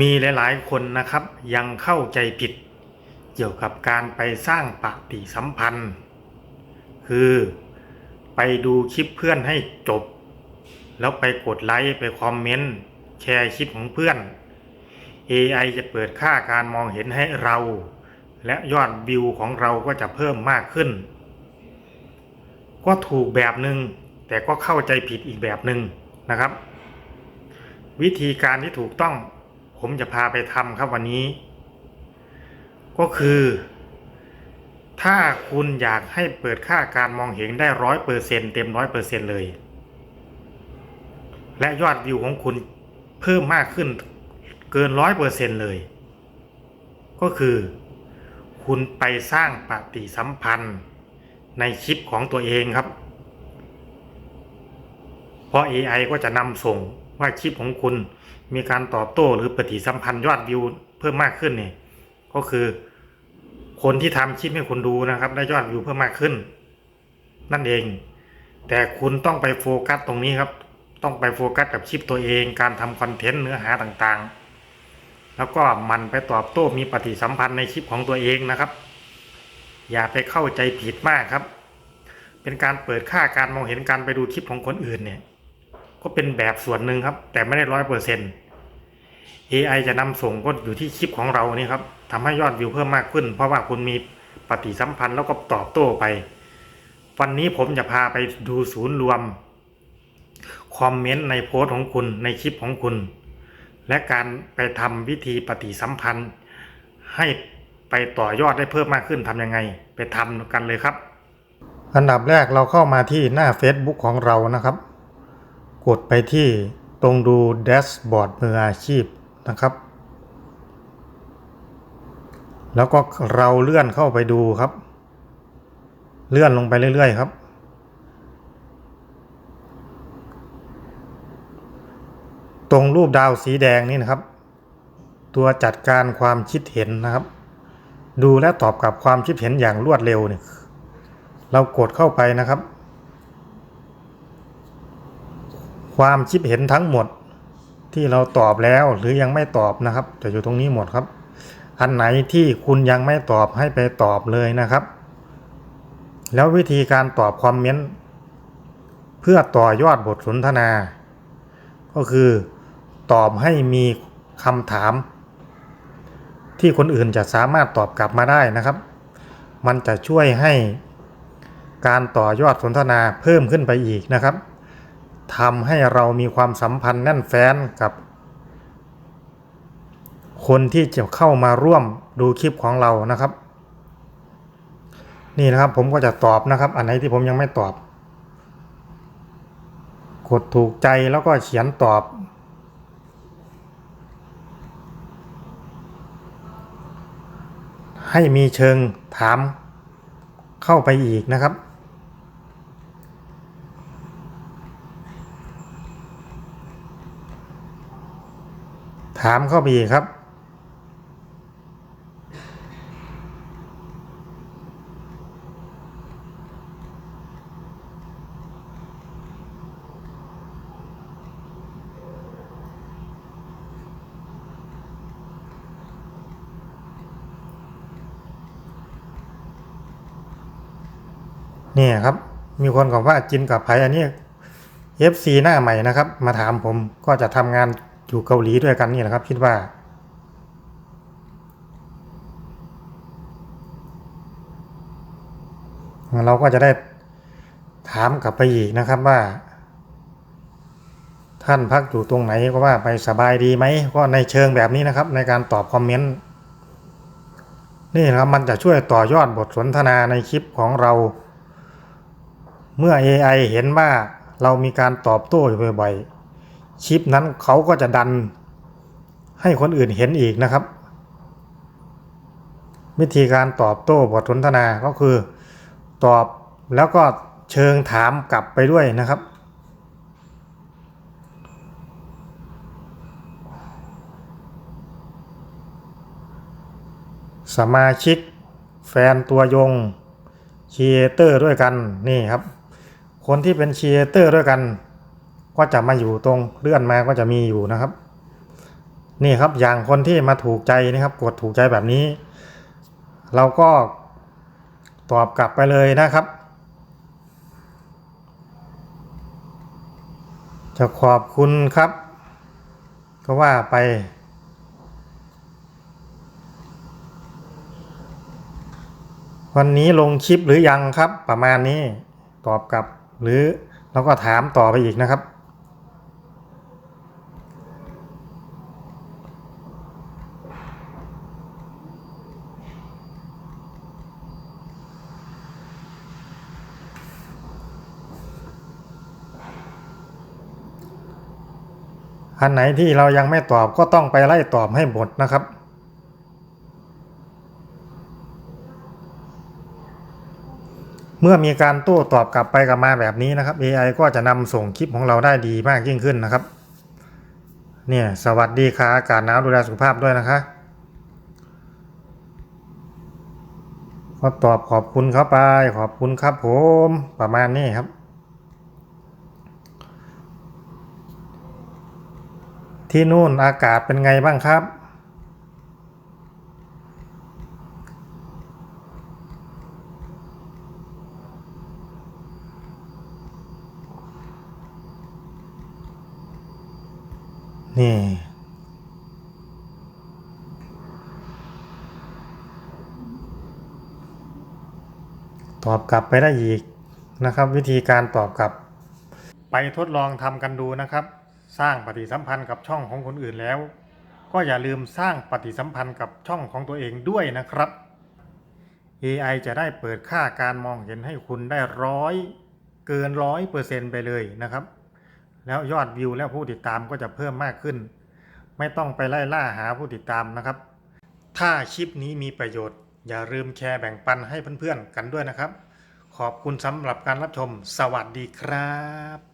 มีหลาย ๆ คนนะครับยังเข้าใจผิด เกี่ยวกับการไปสร้างปฏิสัมพันธ์ คือไปดูคลิปเพื่อนให้จบ แล้วไปกดไลค์ไปคอมเมนต์แชร์คลิปของเพื่อน AI จะเปิดค่าการมองเห็นให้เรา และยอดวิวของเราก็จะเพิ่มมากขึ้น ก็ถูกแบบหนึ่งแต่ก็เข้าใจผิดอีกแบบหนึ่งนะครับ วิธีการที่ถูกต้อง ผมจะพาไปทำครับวันนี้ ก็คือ ถ้าคุณอยากให้เปิดค่าการมองเห็นได้ร้อยเปอร์เซ็นเต็มร้อยเปอร์เซ็นเลย และยอดวิวของคุณเพิ่มมากขึ้นเกินร้อยเปอร์เซ็นเลย ก็คือ คุณไปสร้างปฏิสัมพันธ์ในคลิปของตัวเองครับ เพราะ AI ก็จะนำส่ง ว่าคลิปของคุณมีการตอบโต้หรือปฏิสัมพันธ์ยอดวิวเพิ่มมากขึ้นเนี่ยก็คือ คนที่ทำคลิปให้คุณดูนะครับ ได้ยอดวิวเพิ่มมากขึ้น นั่นเอง แต่คุณต้องไปโฟกัสตรงนี้ครับ ต้องไปโฟกัสกับคลิปตัวเอง การทำคอนเทนต์เนื้อหาต่างๆ แล้วก็มันไปตอบโต้มีปฏิสัมพันธ์ในคลิปของตัวเองนะครับ อย่าไปเข้าใจผิดมากครับ เป็นการเปิดค่าการมองเห็นการไปดูคลิปของคนอื่นเนี่ย ก็เป็นแบบส่วนหนึ่งครับ แต่ไม่ได้ร้อยเปอร์เซ็นต์ AI จะนำส่งก็อยู่ที่คลิปของเรานี่ครับทำให้ยอดวิวเพิ่มมากขึ้น เพราะว่าคุณมีปฏิสัมพันธ์แล้วก็ตอบโต้ไป วันนี้ผมจะพาไปดูศูนย์รวมคอมเมนต์ในโพสต์ของคุณในคลิปของคุณ และการไปทำวิธีปฏิสัมพันธ์ ให้ไปต่อยอดได้เพิ่มมากขึ้นทำยังไง ไปทำกันเลยครับ อันดับแรกเราเข้ามาที่หน้า Facebook ของเรานะครับ กดไปที่ตรงดูแดชบอร์ดมืออาชีพนะครับ แล้วก็เราเลื่อนเข้าไปดูครับ เลื่อนลงไปเรื่อยๆครับ ตรงรูปดาวสีแดงนี่นะครับ ตัวจัดการความคิดเห็นนะครับ ดูและตอบกับความคิดเห็นอย่างรวดเร็วเนี่ยเรากดเข้าไปนะครับ ความคิดเห็นทั้งหมดที่เราตอบแล้วหรือยังไม่ตอบนะครับ จะอยู่ตรงนี้หมดครับ อันไหนที่คุณยังไม่ตอบให้ไปตอบเลยนะครับ แล้ววิธีการตอบคอมเมนต์เพื่อต่อยอดบทสนทนา ก็คือตอบให้มีคำถาม ที่คนอื่นจะสามารถตอบกลับมาได้นะครับ มันจะช่วยให้การต่อยอดสนทนาเพิ่มขึ้นไปอีกนะครับ ทำให้เรามีความสัมพันธ์แน่นแฟ้นกับ คนที่จะเข้ามาร่วมดูคลิปของเรานะครับ นี่นะครับผมก็จะตอบนะครับ อันไหนที่ผมยังไม่ตอบ กดถูกใจแล้วก็เขียนตอบ ให้มีเชิงถามเข้าไปอีกนะครับ ถามเข้าไปอีกครับ นี่ครับ มีคนบอกว่าจินกับไผ่อันนี้ FC หน้าใหม่นะครับ มาถามผมก็จะทำงาน อยู่เกาหลีด้วยกันนี่แหละครับ คิดว่า เราก็จะได้ถามกลับไปอีกนะครับว่า ท่านพักอยู่ตรงไหนก็ว่าไปสบายดีไหมก็ในเชิงแบบนี้นะครับ ในการตอบคอมเมนต์นี่นะครับมันจะช่วยต่อยอดบทสนทนาในคลิปของเรา เมื่อ AI เห็นว่าเรามีการตอบโต้อยู่บ่อยๆ คลิปนั้นเขาก็จะดันให้คนอื่นเห็นอีกนะครับ วิธีการตอบโต้บทสนทนาก็คือ ตอบแล้วก็เชิงถามกลับไปด้วยนะครับ สมาชิก แฟนตัวยงครีเอเตอร์ด้วยกันนี่ครับ คนที่เป็นครีเอเตอร์ด้วยกัน ก็จะมาอยู่ตรงเลื่อนมาก็จะมีอยู่นะครับ นี่ครับอย่างคนที่มาถูกใจนะครับ กดถูกใจแบบนี้ เราก็ตอบกลับไปเลยนะครับจะขอบคุณครับ ก็ว่าไป วันนี้ลงคลิปหรือยังครับประมาณนี้ตอบกลับ หรือเราก็ถามต่อไปอีกนะครับ อันไหนที่เรายังไม่ตอบก็ต้องไปไล่ตอบให้หมดนะครับ เมื่อมีการโต้ตอบกลับไปกลับมาแบบนี้นะครับ AI ก็จะนำส่งคลิปของเราได้ดีมากยิ่งขึ้นนะครับ เนี่ยสวัสดีค่ะอากาศหนาวดูแลสุขภาพด้วยนะคะก็ตอบขอบคุณเข้าไปขอบคุณครับผมประมาณนี้ครับ ที่นู่นอากาศเป็นไงบ้างครับ นี่ ตอบกลับไปได้อีกนะครับ วิธีการตอบกลับ ไปทดลองทำกันดูนะครับ สร้างปฏิสัมพันธ์กับช่องของคนอื่นแล้ว ก็อย่าลืมสร้างปฏิสัมพันธ์กับช่องของตัวเองด้วยนะครับ AI จะได้เปิดค่าการมองเห็นให้คุณได้ร้อยเกินร้อยเปอร์เซ็นไปเลยนะครับ แล้วยอดวิวและผู้ติดตามก็จะเพิ่มมากขึ้น ไม่ต้องไปไล่ล่าหาผู้ติดตามนะครับ ถ้าคลิปนี้มีประโยชน์ อย่าลืมแชร์แบ่งปันให้เพื่อนๆกันด้วยนะครับ ขอบคุณสำหรับการรับชม สวัสดีครับ